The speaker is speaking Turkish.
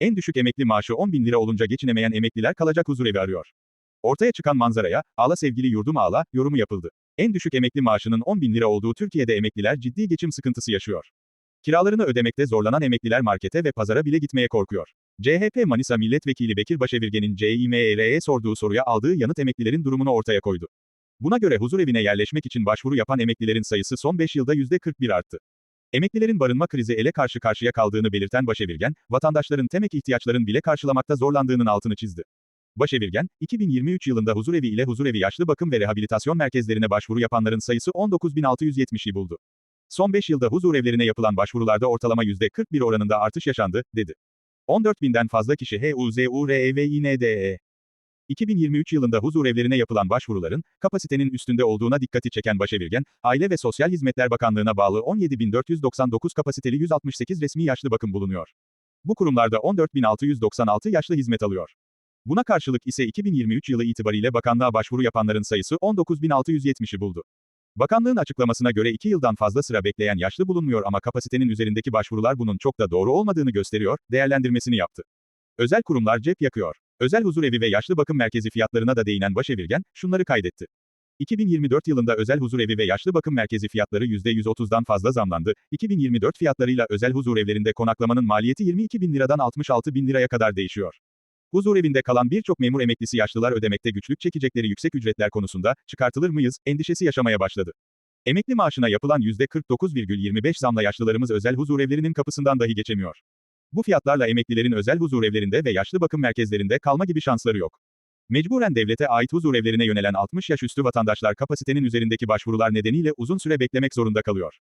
En düşük emekli maaşı 10 bin lira olunca geçinemeyen emekliler kalacak huzurevi arıyor. Ortaya çıkan manzaraya, ağla sevgili yurdum ağla, yorumu yapıldı. En düşük emekli maaşının 10 bin lira olduğu Türkiye'de emekliler ciddi geçim sıkıntısı yaşıyor. Kiralarını ödemekte zorlanan emekliler markete ve pazara bile gitmeye korkuyor. CHP Manisa Milletvekili Bekir Başevirgen'in CİMER'e sorduğu soruya aldığı yanıt emeklilerin durumunu ortaya koydu. Buna göre huzurevine yerleşmek için başvuru yapan emeklilerin sayısı son 5 yılda %41 arttı. Emeklilerin barınma krizi ele karşı karşıya kaldığını belirten Başevirgen, vatandaşların temel ihtiyaçların bile karşılamakta zorlandığının altını çizdi. Başevirgen, 2023 yılında huzurevi ile huzurevi yaşlı bakım ve rehabilitasyon merkezlerine başvuru yapanların sayısı 19.670'i buldu. Son 5 yılda huzur evlerine yapılan başvurularda ortalama %41 oranında artış yaşandı, dedi. 14 binden fazla kişi HUZUREVİNDE. 2023 yılında huzur evlerine yapılan başvuruların, kapasitenin üstünde olduğuna dikkati çeken Başevirgen, Aile ve Sosyal Hizmetler Bakanlığı'na bağlı 17.499 kapasiteli 168 resmi yaşlı bakım bulunuyor. Bu kurumlarda 14.696 yaşlı hizmet alıyor. Buna karşılık ise 2023 yılı itibariyle bakanlığa başvuru yapanların sayısı 19.670'i buldu. Bakanlığın açıklamasına göre 2 yıldan fazla sıra bekleyen yaşlı bulunmuyor ama kapasitenin üzerindeki başvurular bunun çok da doğru olmadığını gösteriyor, değerlendirmesini yaptı. Özel kurumlar cep yakıyor. Özel huzurevi ve yaşlı bakım merkezi fiyatlarına da değinen Başevirgen, şunları kaydetti. 2024 yılında özel huzurevi ve yaşlı bakım merkezi fiyatları %130'dan fazla zamlandı. 2024 fiyatlarıyla özel huzurevlerinde konaklamanın maliyeti 22 bin liradan 66 bin liraya kadar değişiyor. Huzurevinde kalan birçok memur emeklisi yaşlılar ödemekte güçlük çekecekleri yüksek ücretler konusunda, çıkartılır mıyız, endişesi yaşamaya başladı. Emekli maaşına yapılan %49,25 zamla yaşlılarımız özel huzurevlerinin kapısından dahi geçemiyor. Bu fiyatlarla emeklilerin özel huzurevlerinde ve yaşlı bakım merkezlerinde kalma gibi şansları yok. Mecburen devlete ait huzurevlerine yönelen 60 yaş üstü vatandaşlar kapasitenin üzerindeki başvurular nedeniyle uzun süre beklemek zorunda kalıyor.